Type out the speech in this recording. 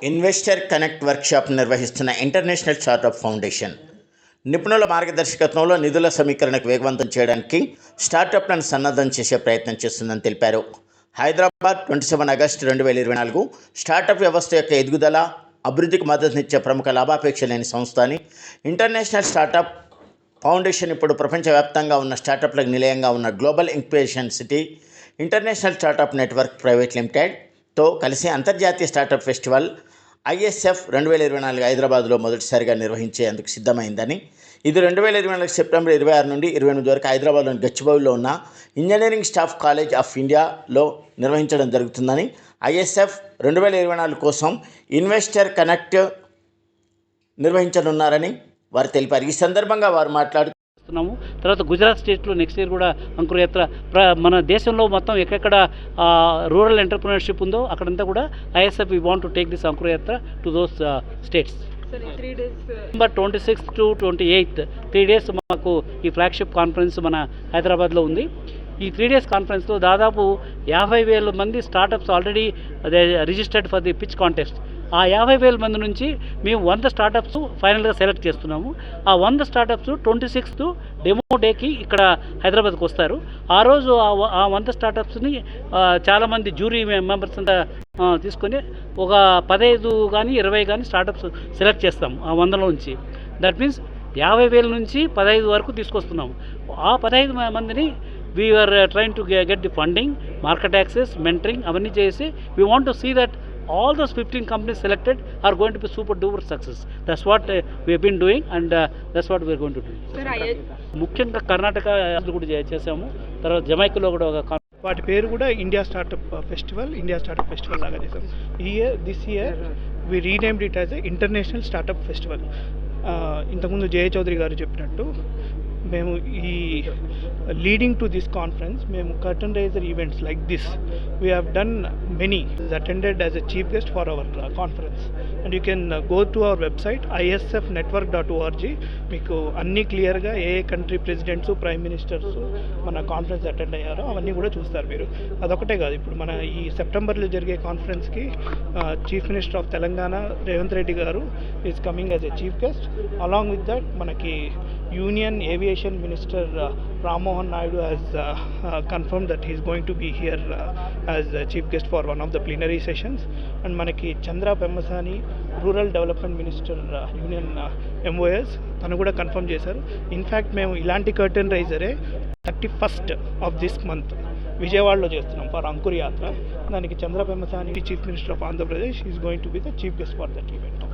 Investor connect workshop నిర్వహిస్తున్న international startup foundation. నిపుణుల మార్గదర్శకత్వంలో నిధుల సమీకరణకు వేగవంతం చేయడానికి స్టార్టప్లను సన్నద్ధం చేసే ప్రయత్నం చేస్తుందని తెలిపారు. హైదరాబాద్ ట్వంటీ సెవెన్ ఆగస్టు రెండు వేల ఇరవై నాలుగు స్టార్టప్ వ్యవస్థ యొక్క ఎదుగుదల అభివృద్ధికి మద్దతునిచ్చే ప్రముఖ లాభాపేక్ష లేని సంస్థ అని ఇంటర్నేషనల్ స్టార్టప్ ఫౌండేషన్ ఇప్పుడు ప్రపంచవ్యాప్తంగా ఉన్న స్టార్టప్లకు నిలయంగా ఉన్న global incubation city international startup network private లిమిటెడ్తో కలిసి అంతర్జాతీయ స్టార్టప్ ఫెస్టివల్ ఐఎస్ఎఫ్ రెండు వేల ఇరవై నాలుగు హైదరాబాద్లో మొదటిసారిగా నిర్వహించేందుకు సిద్ధమైందని ఇది రెండు వేల ఇరవై నాలుగు సెప్టెంబర్ ఇరవై ఆరు నుండి ఇరవై ఎనిమిది వరకు హైదరాబాద్లోని గచ్చిబౌలిలో ఉన్న ఇంజనీరింగ్ స్టాఫ్ కాలేజ్ ఆఫ్ ఇండియాలో నిర్వహించడం జరుగుతుందని ఐఎస్ఎఫ్ రెండు వేల ఇరవై నాలుగు కోసం ఇన్వెస్టర్ కనెక్ట్ నిర్వహించనున్నారని వారు తెలిపారు. ఈ సందర్భంగా వారు మాట్లాడుతూ చేస్తున్నాము తర్వాత గుజరాత్ స్టేట్లో నెక్స్ట్ ఇయర్ కూడా అంకురయాత్ర ప్ర మన దేశంలో మొత్తం ఎక్కడెక్కడ రూరల్ ఎంటర్ప్రినర్షిప్ ఉందో అక్కడంతా కూడా ISF we want to take this Ankurayatra to those states సరే three days November twenty sixth to twenty eighth three days మాకు ఈ ఫ్లాగ్షిప్ కాన్ఫరెన్స్ మన హైదరాబాద్లో ఉంది. ఈ త్రీ డేస్ కాన్ఫరెన్స్లో దాదాపు యాభై వేల మంది startups already registered for the pitch contest ఆ యాభై వేల మంది నుంచి మేము వంద స్టార్టప్స్ ఫైనల్గా సెలెక్ట్ చేస్తున్నాము. ఆ వంద స్టార్టప్స్ ట్వంటీ సిక్స్త్ డెమో డేకి ఇక్కడ హైదరాబాద్కి వస్తారు. ఆ రోజు ఆ వ- ఆ వంద స్టార్టప్స్ని చాలామంది జ్యూరీ మెంబర్స్ అంతా తీసుకొని ఒక పదహైదు కానీ ఇరవై కానీ స్టార్టప్స్ సెలెక్ట్ చేస్తాం ఆ వందలో నుంచి. దట్ మీన్స్ యాభై వేల నుంచి పదహైదు వరకు తీసుకొస్తున్నాము. ఆ పదహైదు మందిని we're train to get the funding market access mentoring అవన్నీ చేసి we want to see that all those fifteen companies selected are going to be super duper success that's what we been doing and that's what we're going to do sir I ముఖ్యంగా కర్ణాటక కూడా చేసాము తర్వాత జమైకాలో కూడా ఒక వాటి పేరు కూడా India startup festival India startup festival లాగా చేసాం ఈ year this year we renamed it as international startup festival ఇంతకుముందు జయ చౌదరి గారు చెప్పినట్టు మేము ఈ లీడింగ్ టు దిస్ కాన్ఫరెన్స్ మేము curtain raiser events like this we have done many attended as a chief guest for our conference and you can go to our website ISF network dot org మీకు అన్ని క్లియర్గా ఏ ఏ country presidents prime ministers మన conference attend అయ్యారో అవన్నీ కూడా చూస్తారు మీరు. అదొకటే కాదు ఇప్పుడు మన ఈ సెప్టెంబర్లో జరిగే కాన్ఫరెన్స్కి chief minister of Telangana Revanth Reddy గారు is coming as a chief guest along with that మనకి union aviation minister Rammohan Naidu has confirm that he's going to be here as chief guest for one of the plenary sessions and మనకి Chandra Pemmasani rural development minister union MOS తను కూడా confirm చేశారు. In fact మేము ఇలాంటి curtain రైజరే thirty first of this month విజయవాడలో చేస్తున్నాం for Ankur Yatra దానికి Chandra Pemmasani chief minister of Andhra Pradesh is going to be the chief guest for that event